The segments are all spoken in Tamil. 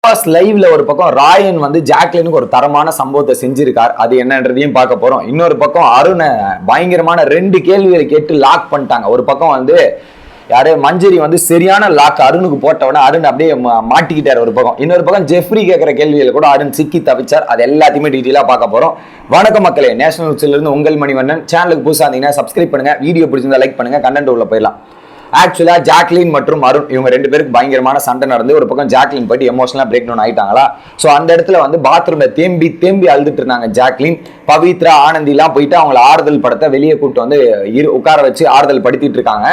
பாஸ் லைவ்ல ஒரு பக்கம் ராயன் வந்து ஜாக்லினுக்கு ஒரு தரமான சம்பவத்தை செஞ்சிருக்கார். அது என்னன்றதையும் பார்க்க போறோம். இன்னொரு பக்கம் அருணை பயங்கரமான ரெண்டு கேள்விகளை கேட்டு லாக் பண்ணிட்டாங்க. ஒரு பக்கம் வந்து யாரு? மஞ்சரி வந்து சரியான லாக் அருணுக்கு போட்ட உடனே அருண் அப்படியே மா- மாட்டிக்கிட்டார் ஒரு பக்கம். இன்னொரு பக்கம் ஜெஃப்ரி கேட்குற கேள்விகள் கூட அருண் சிக்கி தவிச்சார். அது எல்லாத்தையுமே டீட்டெயிலாக பார்க்க போகிறோம் வணக்கம் மக்களே. நேஷனல் நியூஸ்ல இருந்து உங்கள் மணிவண்ணன். சேனலுக்கு புதுசாக இருந்தீங்கன்னா சப்ஸ்கிரைப் பண்ணுங்க. வீடியோ பிடிச்சிருந்தா லைக் பண்ணுங்க. கண்டென்ட் உள்ள போயிடலாம். ஆக்சுவலாக ஜாக்லின் மற்றும் அருண் இவங்க ரெண்டு பேருக்கு பயங்கரமான சண்டை நடந்து ஒரு பக்கம் ஜாக்லின் போயிட்டு எமோஷனலாக பிரேக் டவுன் ஆயிட்டாங்களா? ஸோ அந்த இடத்துல வந்து பாத்ரூமில் தேம்பி தேம்பி அழுதுட்டு இருந்தாங்க ஜாக்லின் பவித்ரா ஆனந்திலாம் போயிட்டு அவங்கள ஆறுதல் படத்தை வெளியே கூப்பிட்டு வந்து இரு உட்கார வச்சு ஆறுதல் படுத்திட்டு இருக்காங்க.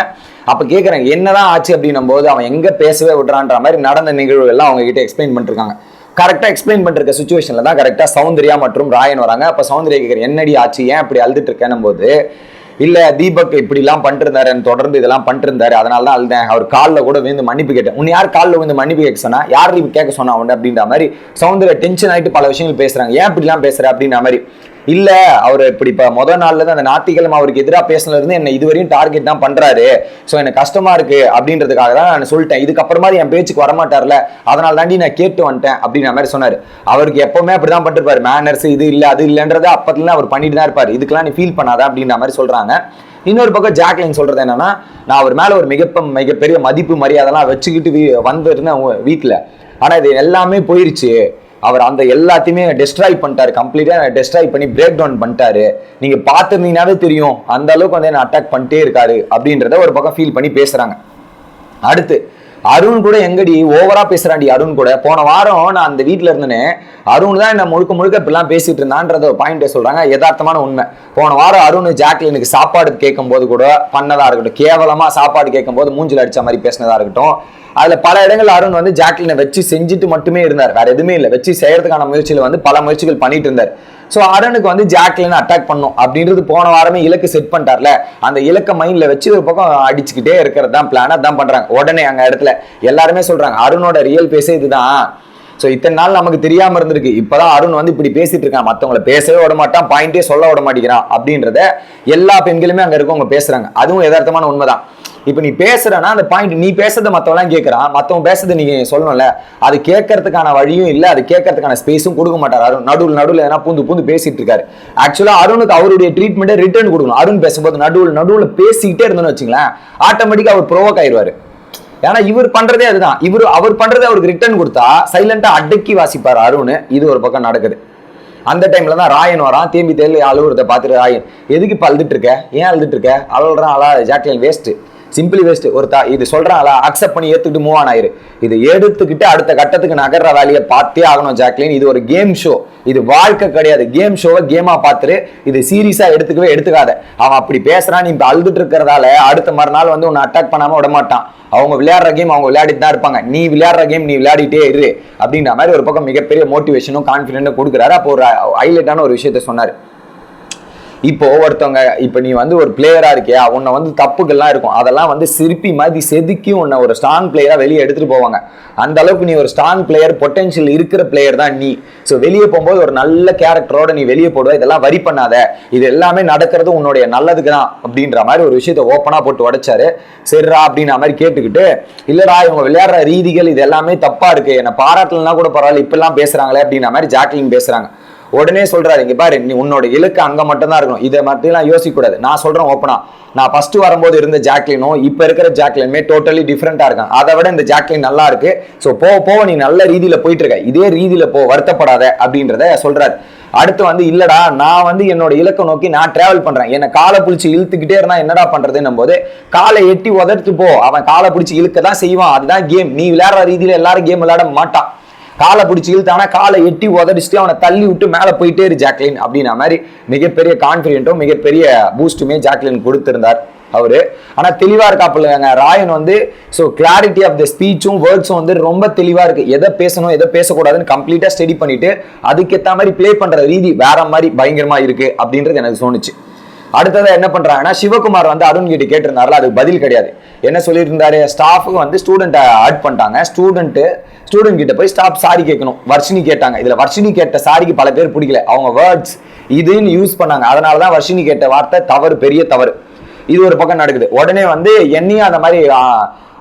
அப்போ கேட்குறேன் என்னதான் ஆச்சு அப்படின்னும் போது அவன் எங்கே பேசவே விடுறான்ற மாதிரி நடந்த நிகழ்வுகள்லாம் அவங்க கிட்ட எக்ஸ்பிளைன் பண்ணிருக்காங்க. கரெக்டாக எக்ஸ்பிளைன் பண்ணுற சுச்சுவேஷனில் தான் கரெக்டாக சௌந்தர்யா மற்றும் ராயன் வராங்க. அப்போ சௌந்தர்யா கேட்குற என்னடி ஆச்சு? ஏன் இப்படி அழுதுட்டு இருக்கேன்னும் போது இல்ல தீபக் இப்படிலாம் பண்ணிட்டு தொடர்ந்து இதெல்லாம் பண்ணிட்டு இருந்தாரு அதனால தான் அழுதேன். அவர் காலில் கூட விழுந்து மன்னிப்பு கேட்டேன். உன்னை யார் காலில் விழுந்து மன்னிப்பு கேட்க சொன்னா? யார் இப்ப கேட்க சொன்னா உண்டு அப்படின்ற மாதிரி சவுந்தர டென்ஷன் ஆயிட்டு பல விஷயங்கள் பேசுறாங்க. ஏன் இப்படிலாம் பேசுற அப்படின்ற மாதிரி இல்ல அவர் இப்படி இப்ப முதல் நாள்ல இருந்து அந்த ஞாயிற்றுக்கிழமை அவருக்கு எதிராக பேசினதுல இருந்து என்ன இதுவரையும் டார்கெட் தான் பண்றாரு. சோ எனக்கு கஷ்டமா இருக்கு அப்படின்றதுக்காக தான் நான் சொல்லிட்டேன். இதுக்கப்புறமா என் பேச்சுக்கு வரமாட்டார்ல. அதனால தாண்டி நான் கேட்டு வந்துட்டேன் அப்படின்ற மாதிரி சொன்னாரு. அவருக்கு எப்பவுமே அப்படிதான் பண்ணிருப்பாரு. மேனர்ஸ் இது இல்ல அது இல்லைன்றதை அப்பத்துல அவர் பண்ணிட்டு தான் இருப்பாரு. இதுக்கெல்லாம் நீ ஃபீல் பண்ணாத அப்படின்ற மாதிரி சொல்றாங்க. இன்னொரு பக்கம் ஜாக்லின் சொல்றது என்னன்னா நான் அவர் மேல ஒரு மிக மிகப்பெரிய மதிப்பு மரியாதைலாம் வச்சுக்கிட்டு வீ- வந்திருந்தேன் உங்க வீட்டுல ஆனா இது எல்லாமே போயிருச்சு. அவர் அந்த எல்லாத்தையுமே டெஸ்ட்ராய் பண்ணிட்டாரு. கம்ப்ளீட்டாக டெஸ்ட்ராய் பண்ணி பிரேக் டவுன் பண்ணிட்டாரு. நீங்கள் பார்த்துருந்தீங்கன்னாவே தெரியும் அந்த அளவுக்கு வந்து என்ன அட்டாக் பண்ணிட்டே இருக்காரு அப்படின்றத ஒரு பக்கம் ஃபீல் பண்ணி பேசுகிறாங்க அடுத்து அருண் கூட எங்கடி? ஓவரா பேசுறாண்டி அருண் கூட. போன வாரம் நான் அந்த வீட்டில் இருந்தேனே அருண் தான் என்ன முழுக்க முழுக்க இப்படிலாம் பேசிட்டு இருந்தான்றத பாயிண்ட் சொல்றாங்க. யதார்த்தமான உண்மை. போன வாரம் அருண் ஜாக்லினுக்கு சாப்பாடு கேட்கும் போது கூட பண்ணதா இருக்கட்டும் கேவலமா சாப்பாடு கேட்கும் போது மூஞ்சில் அடிச்ச மாதிரி பேசினதா இருக்கட்டும் அதுல பல இடங்கள் அருண் வந்து ஜாக்லினை வச்சு செஞ்சுட்டு மட்டுமே இருந்தார். வேற எதுவுமே இல்லை. வச்சு செய்யறதுக்கான முயற்சியில வந்து பல முயற்சிகள் பண்ணிட்டு இருந்தார். ஸோ அருணுக்கு வந்து ஜாக்லின் அட்டாக் பண்ணும். அப்படின்றது போன வாரமே இலக்கு செட் பண்ணிட்டார்ல. அந்த இலக்க மைண்டில் வச்சு ஒரு பக்கம் அடிச்சுக்கிட்டே இருக்கிறது தான் பிளான் அதான் பண்றாங்க. உடனே அங்கே இடத்துல எல்லாருமே சொல்றாங்க. அருணோட ரியல் பேசே இதுதான். ஸோ இத்தனை நாள் நமக்கு தெரியாமல் இருந்திருக்கு. இப்போதான் அருண் வந்து இப்படி பேசிட்டு இருக்கான். மத்தவங்கள பேசவே விட மாட்டான். பாயிண்டே சொல்ல விட மாட்டேங்கிறான். அப்படின்றத எல்லா பெண்களுமே அங்கே இருக்கவங்க பேசுறாங்க. அதுவும் யதார்த்தமான உண்மைதான். இப்போ நீ பேசுறனா அந்த பாயிண்ட் நீ பேசுறத மத்தவங்களாம் கேட்கறான் மற்றவன் பேசுறது நீங்க சொல்லணும்ல. அது கேட்கறதுக்கான வழியும் இல்ல அது கேட்கறதுக்கான ஸ்பேஸும் கொடுக்க மாட்டார். அருண் நடுவில் நடுவில் எதனா பூந்து பூந்து பேசிட்டு இருக்காரு. ஆக்சுவலா அருணுக்கு அவருடைய ட்ரீட்மெண்ட்டை ரிட்டர்ன் கொடுக்கணும். அருண் பேசும்போது நடுவில் நடுவில் பேசிக்கிட்டே இருந்தோம்னு வச்சுங்களேன் ஆட்டோமேட்டிக்கா அவர் ப்ரோவோக் ஆயிடுவாரு. ஏன்னா இவர் பண்றதே அதுதான். இவர் அவர் பண்றதே அவருக்கு ரிட்டர்ன் கொடுத்தா சைலண்டா அடக்கி வாசிப்பார் அருண். இது ஒரு பக்கம் நடக்குது. அந்த டைம்ல தான் ராயன் வரான். தேம்பி தேல் அழுவுறத பார்த்துட்டு ராயன் எதுக்கு இப்ப அழுதுட்டு இருக்க? ஏன் அழுதுட்டு இருக்க? அழுறான் அழா ஜாக்லின் வேஸ்ட்டு சிம்பிளி வேஸ்ட் ஒரு தா இது சொல்றாங்களா அக்செப்ட் பண்ணி ஏத்துக்கிட்டு மூவ் ஆன் ஆயிரு. இது எடுத்துக்கிட்டு அடுத்த கட்டத்துக்கு நகர்ற வேலையை பார்த்தே ஆகணும் ஜாக்லின். இது ஒரு கேம் ஷோ இது வாழ்க்கை கிடையாது. கேம் ஷோவை கேமா பார்த்துரு. இது சீரியஸா எடுத்துக்கவே எடுத்துக்காத. அவன் அப்படி பேசுறான் நீ இப்ப அழுதுட்டு இருக்கிறதால அடுத்த மறுநாள் வந்து உன்னை அட்டாக் பண்ணாம விட மாட்டான் அவங்க விளையாடுற கேம் அவங்க விளையாடிட்டு தான் இருப்பாங்க. நீ விளையாடுற கேம் நீ விளையாடிட்டே இரு அப்படின்ற மாதிரி ஒரு பக்கம் மிகப்பெரிய மோட்டிவேஷனும் கான்ஃபிடென்ட்டும் கொடுக்குறாரு. அப்போ ஒரு ஹைலைட்டான ஒரு விஷயத்த சொன்னார். இப்போ ஒருத்தவங்க இப்போ நீ வந்து ஒரு பிளேயராக இருக்கியா உன்னை வந்து தப்புகள்லாம் இருக்கும். அதெல்லாம் வந்து சிரிப்பி மாதிரி செதுக்கி உன்னை ஒரு ஸ்ட்ராங் பிளேயராக வெளியே எடுத்துகிட்டு போவாங்க. அந்த அளவுக்கு நீ ஒரு ஸ்ட்ராங் பிளேயர் பொட்டென்ஷியல் இருக்கிற பிளேயர் தான் நீ. ஸோ வெளியே போகும்போது ஒரு நல்ல கேரக்டரோட நீ வெளியே போடுவ. இதெல்லாம் வரி பண்ணாத. இது எல்லாமே நடக்கிறது உன்னுடைய நல்லதுக்கு தான் அப்படின்ற மாதிரி ஒரு விஷயத்த ஓப்பனாக போட்டு உடைச்சாரு. சரிடா அப்படின்ற மாதிரி கேட்டுக்கிட்டு இல்லைடா இவங்க விளையாடுற ரீதிகள் இது எல்லாமே தப்பாக இருக்குது என்னை பாராட்டலன்னா கூட பரவாயில்ல இப்பெல்லாம் பேசுகிறாங்களே அப்படின்ற மாதிரி ஜாக்லின் பேசுகிறாங்க உடனே சொல்றாரு இங்க பாரு நீ உன்னோட இலக்கு அங்க மட்டும்தான் இருக்கணும். இதை மட்டும் யோசிக்க கூடாது நான் சொல்றேன் ஓப்பனா நான் ஃபர்ஸ்ட் வரும்போது இருந்த ஜாக்லினும் இப்ப இருக்கிற ஜாக்லினுமே டோட்டலி டிஃப்ரெண்டா இருக்கான் அதை விட இந்த ஜாக்லின் நல்லா இருக்கு. ஸோ போக போக நீ நல்ல ரீதியில போயிட்டு இருக்க இதே ரீதியில போ வருத்தப்படாத அப்படின்றத சொல்றாரு. அடுத்து வந்து இல்லடா நான் வந்து என்னோட இலக்கை நோக்கி நான் டிராவல் பண்றேன். என்ன காலை பிடிச்சி இழுத்துக்கிட்டே இருந்தா என்னடா பண்றதுன்னும் போது காலை எட்டி உதர்த்து போ. அவன் காலை பிடிச்சி இழுக்க தான் செய்வான். அதுதான் கேம் நீ விளையாடுற ரீதியில எல்லாரும் கேம் விளையாட மாட்டான். காலை பிடிச்சி இழுத்தானா காலை எட்டி உதடிச்சுட்டு அவனை தள்ளி விட்டு மேலே போயிட்டே இரு ஜாக்லின் அப்படின்ன மாதிரி மிகப்பெரிய கான்ஃபிடென்ட்டும் மிகப்பெரிய பூஸ்ட்டுமே ஜாக்லின் கொடுத்திருந்தார் அவரு. ஆனா தெளிவா இருக்காப்புலங்க ராயன் வந்து ஸோ கிளாரிட்டி ஆஃப் த ஸ்பீச்சும் வேர்ட்ஸும் வந்து ரொம்ப தெளிவா இருக்கு. எதை பேசணும் எதை பேசக்கூடாதுன்னு கம்ப்ளீட்டா ஸ்டடி பண்ணிட்டு அதுக்கேற்ற மாதிரி ப்ளே பண்ற ரீதி வேற மாதிரி பயங்கரமா இருக்கு அப்படின்றது எனக்கு தோணுச்சு. அடுத்ததை என்ன பண்றாங்கன்னா சிவகுமார் வந்து அருண் கிட்ட கேட்டிருந்தாருல அதுக்கு பதில் கிடையாது. என்ன சொல்லியிருந்தாரு? ஸ்டாஃபுக்கு வந்து ஸ்டூடெண்ட்டை ஆட் பண்ணிட்டாங்க. ஸ்டூடெண்ட்டு ஸ்டூடெண்ட் கிட்ட போய் ஸ்டாஃப் சாரி கேட்கணும். வர்ஷினி கேட்டாங்க. இதுல வர்ஷினி கேட்ட சாரிக்கு பல பேர் பிடிக்கல. அவங்க வேர்ட்ஸ் இதுன்னு யூஸ் பண்ணாங்க. அதனால தான் வர்ஷினி கேட்ட வார்த்தை தவறு பெரிய தவறு. இது ஒரு பக்கம் நடக்குது. உடனே வந்து என்னையும் அந்த மாதிரி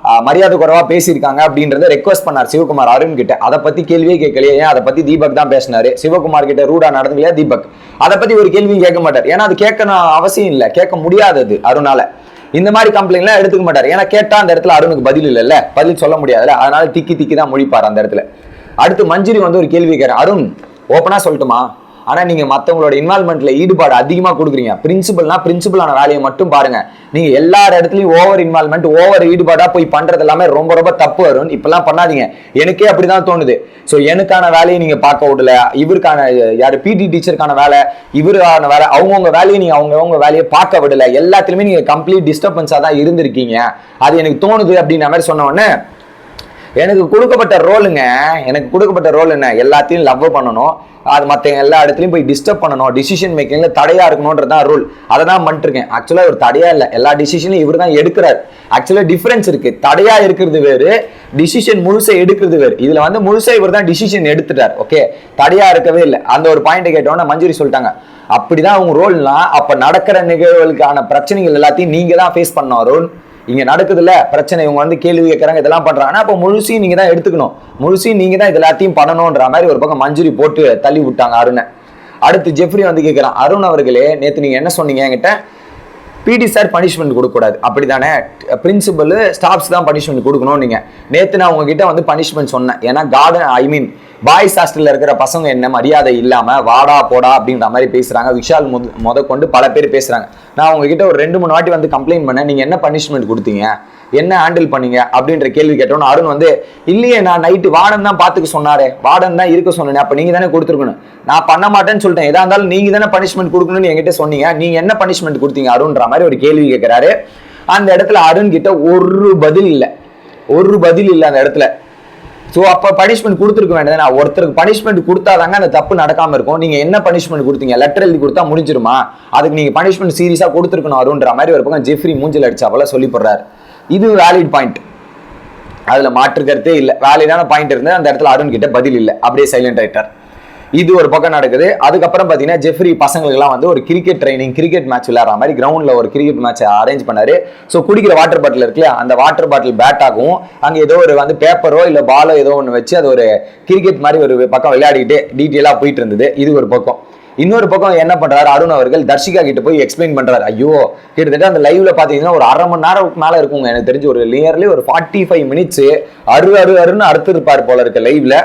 மரியாதை குறைவா பேசியிருக்காங்க அப்படின்றத ரெக்வஸ்ட் பண்ணார் சிவகுமார் அருண் கிட்ட. அதை பத்தி கேள்வியே கேட்கலையே. ஏன் அதை பத்தி தீபக் தான் பேசினாரு? சிவகுமார் கிட்ட ரூடா நடந்துக்கலையா தீபக்? அதை பத்தி ஒரு கேள்வியும் கேட்க மாட்டார். ஏன்னா அது கேட்கணும் அவசியம் இல்லை. கேட்க முடியாதது அருணால. இந்த மாதிரி கம்ப்ளைண்ட்லாம் எடுத்துக்க மாட்டார். ஏன்னா கேட்டா அந்த இடத்துல அருணுக்கு பதில் இல்லைல்ல. பதில் சொல்ல முடியாதுல்ல. அதனால திக்கி திக்கி தான் முடிப்பார் அந்த இடத்துல. அடுத்து மஞ்சுரி வந்து ஒரு கேள்வி கேட்கிறேன் அருண் ஓப்பனா சொல்லட்டுமா? ஆனால் நீங்கள் மற்றவங்களோட இன்வால்மெண்ட்டில் ஈடுபாடு அதிகமாக கொடுக்குறீங்க. பிரின்சிபல்னா பிரின்சிபலான வேலையை மட்டும் பாருங்க. நீங்கள் எல்லா இடத்துலையும் ஓவர் இன்வால்மெண்ட் ஓவர் ஈடுபாடாக போய் பண்ணுறது எல்லாமே ரொம்ப ரொம்ப தப்பு வரும் இப்பெல்லாம் பண்ணாதீங்க. எனக்கே அப்படிதான் தோணுது. ஸோ எனக்கான வேலையை நீங்கள் பார்க்க விடல. இவருக்கான யார் பிடி டீச்சருக்கான வேலை இவருக்கான வேலை அவங்கவுங்க வேலையை நீங்கள் அவங்கவுங்க வேலையை பார்க்க விடல. எல்லாத்துலேயுமே நீங்கள் கம்ப்ளீட் டிஸ்டர்பன்ஸாக தான் இருந்திருக்கீங்க. அது எனக்கு தோணுது அப்படின்ற மாதிரி சொன்ன உடனே எனக்கு கொடுக்கப்பட்ட ரோலுங்க எனக்கு கொடுக்கப்பட்ட ரோல் என்ன? எல்லாத்தையும் லவ் பண்ணணும். அது மற்ற எல்லா இடத்துலையும் போய் டிஸ்டர்ப் பண்ணணும். டிசிஷன் மேக்கிங்கில் தடையாக இருக்கணுன்றது தான் ரூல் அதை தான் பண்ணிருக்கேன் ஆக்சுவலாக ஒரு தடையாக இல்லை. எல்லா டிசிஷனும் இவர் தான் எடுக்கிறார். ஆக்சுவலாக டிஃப்ரென்ஸ் இருக்குது தடையாக இருக்கிறது வேறு டிசிஷன் முழுசாக எடுக்கிறது வேறு. இதில் வந்து முழுசாக இவர் தான் டிசிஷன் எடுத்துட்டார். ஓகே தடையாக இருக்கவே இல்லை. அந்த ஒரு பாயிண்ட் கேட்டோன்னே மஞ்சுரி சொல்லிட்டாங்க. அப்படிதான் அவங்க ரோல்னா அப்போ நடக்கிற நிகழ்வுகளுக்கான பிரச்சனைகள் எல்லாத்தையும் நீங்கள் தான் ஃபேஸ் பண்ணோம் ரோல் இங்க நடக்குதுல்ல பிரச்சனை இவங்க வந்து கேள்வி கேட்கறாங்க இதெல்லாம் பண்றாங்கன்னா அப்போ முழுசையும் நீங்க தான் எடுத்துக்கணும். முழுசையும் நீங்க தான் இது எல்லாத்தையும் பண்ணணும்ன்ற மாதிரி ஒரு பக்கம் மஞ்சுரி போட்டு தள்ளி விட்டாங்க அருணை. அடுத்து ஜெஃப்ரி வந்து கேட்கிறான் அருண் அவர்களே நேத்து நீங்க என்ன சொன்னீங்க என்கிட்ட? பிடி சார் பனிஷ்மெண்ட் கொடுக்கக்கூடாது. அப்படிதானே பிரின்சிபல் ஸ்டாஃப்ஸ் தான் பனிஷ்மெண்ட் கொடுக்கணும் நீங்க. நேத்து நான் உங்ககிட்ட வந்து பனிஷ்மெண்ட் சொன்னேன். ஏன்னா கார்டன் ஐ மீன் பாய்ஸ் ஹாஸ்டல்ல இருக்கிற பசங்க என்ன மரியாதை இல்லாம வாடா போடா அப்படின்ற மாதிரி பேசுறாங்க. விஷால் முத முத கொண்டு பல பேர் பேசுறாங்க. நான் உங்ககிட்ட ஒரு ரெண்டு மூணு வாட்டி வந்து கம்ப்ளைண்ட் பண்ணேன். நீங்க என்ன பனிஷ்மெண்ட் கொடுத்தீங்க? என்ன ஹேண்டில் பண்ணீங்க? அப்படின்ற கேள்வி கேட்டோன்னு அருண் வந்து இல்லையே நான் நைட்டு வார்டன் தான் பார்த்துக்க சொன்னாரே. வார்டன் தான் இருக்க சொன்னேன். அப்போ நீங்கள் தானே கொடுத்துருக்கணும். நான் பண்ண மாட்டேன்னு சொல்லிட்டேன். எதா இருந்தாலும் நீங்கள் தானே பனிஷ்மெண்ட் கொடுக்கணும்னு என்கிட்ட சொன்னீங்க. நீங்கள் என்ன பனிஷ்மெண்ட் கொடுத்தீங்க அருண்ன்ற மாதிரி ஒரு கேள்வி கேட்குறாரு அந்த இடத்துல அருண் கிட்ட ஒரு பதில் இல்லை. ஒரு பதில் இல்லை அந்த இடத்துல. ஸோ அப்போ பனிஷ்மெண்ட் கொடுத்துருக்க வேண்டியது ஒருத்தருக்கு பனிஷ்மெண்ட் கொடுத்தாதாங்க அந்த தப்பு நடக்காம இருக்கும். நீங்க என்ன பனிஷ்மெண்ட் கொடுத்தீங்க? லெட்டர் எழுதி கொடுத்தா முடிஞ்சிருமா? அதுக்கு நீங்க பனிஷ்மெண்ட் சீரியஸா கொடுத்துருக்கணும் அருன்ற மாதிரி ஒரு பக்கம் ஜெஃப்ரி மூஞ்சில் அடிச்சா போல சொல்லி போடுறாரு. இது வேலிட் பாயிண்ட் அதுல மாற்று கருத்தே இல்லை வேலிடான பாயிண்ட் இருந்து அந்த இடத்துல அருண் கிட்ட பதில் இல்லை. அப்படியே சைலண்ட் ஆயிட்டார். இது ஒரு பக்கம் நடக்குது. அதுக்கப்புறம் பார்த்தீங்கன்னா ஜெஃப்ரி பசங்களுக்குலாம் வந்து ஒரு கிரிக்கெட் ட்ரைனிங் கிரிக்கெட் மேட்ச் விளையாடுற மாதிரி கிரவுண்டில் ஒரு கிரிக்கெட் மேட்ச் அரேஞ்ச் பண்ணாரு. ஸோ குடிக்கிற வாட்டர் பாட்டில் இருக்குல்ல அந்த வாட்டர் பாட்டில் பேட் ஆகும். அங்கே ஏதோ ஒரு வந்து பேப்பரோ இல்லை பாலோ ஏதோ ஒன்று வச்சு அது ஒரு கிரிக்கெட் மாதிரி ஒரு பக்கம் விளையாடிக்கிட்டு டீட்டெயிலாக போயிட்டு இருந்தது. இது ஒரு பக்கம். இன்னொரு பக்கம் என்ன பண்றாரு? அருண் அவர்கள் தர்ஷிகா கிட்ட போய் எக்ஸ்பிளைன் பண்றாரு. ஐயோ கிட்டத்தட்ட அந்த லைவ்ல பாத்தீங்கன்னா ஒரு அரை மணி நேரம் மேல இருக்குங்க. எனக்கு தெரிஞ்சு ஒரு நியர்லி ஒரு ஃபார்ட்டி ஃபைவ் மினிட்ஸ் அரு அரு அருன்னு அறுத்து இருப்பார் போல இருக்க லைவ்ல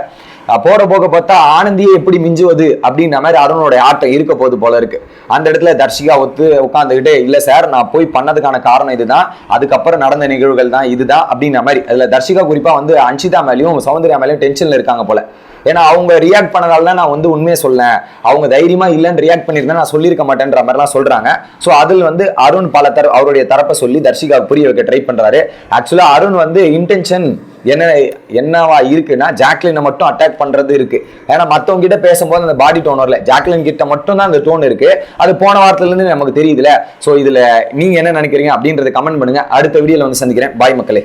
போற போக பார்த்தா ஆனந்தியை எப்படி மிஞ்சுவது அப்படின்ற மாதிரி அருணோட ஆட்டம் இருக்க போது போல இருக்கு. அந்த இடத்துல தர்ஷிகா ஒத்து உட்காந்துக்கிட்டே இல்லை சார் நான் போய் பண்ணதுக்கான காரணம் இதுதான். அதுக்கப்புறம் நடந்த நிகழ்வுகள் தான் இதுதான் அப்படின்ற மாதிரி. அதுல தர்ஷிகா குறிப்பா வந்து அன்ஷிதா மேலேயும் சௌந்தர்யா மேலேயும் டென்ஷன்ல இருக்காங்க போல. ஏன்னா அவங்க ரியாக்ட் பண்ணதால தான் நான் வந்து உண்மையை சொல்லேன் அவங்க தைரியமா இல்லைன்னு ரியாக்ட் பண்ணியிருந்தா நான் சொல்லியிருக்க மாட்டேன்ற மாதிரிலாம் சொல்றாங்க. ஸோ அதில் வந்து அருண் பல தர அவருடைய தரப்பை சொல்லி தர்ஷிகா புரிய வைக்க ட்ரை பண்றாரு. ஆக்சுவலா அருண் வந்து இன்டென்ஷன் என்ன என்னவா இருக்குன்னா ஜாக்லினை மட்டும் அட்டாக் பண்றது இருக்கு. ஏன்னா மற்றவங்க கிட்ட பேசும்போது அந்த பாடி டோன் வரல. ஜாக்லின் கிட்ட மட்டும் தான் அந்த டோன் இருக்கு. அது போன வாரத்துல இருந்து நமக்கு தெரியுதுல ஸோ இதுல நீங்க என்ன நினைக்கிறீங்க அப்படின்றத கமெண்ட் பண்ணுங்க. அடுத்த வீடியோல வந்து சந்திக்கிறேன். பாய் மக்களே.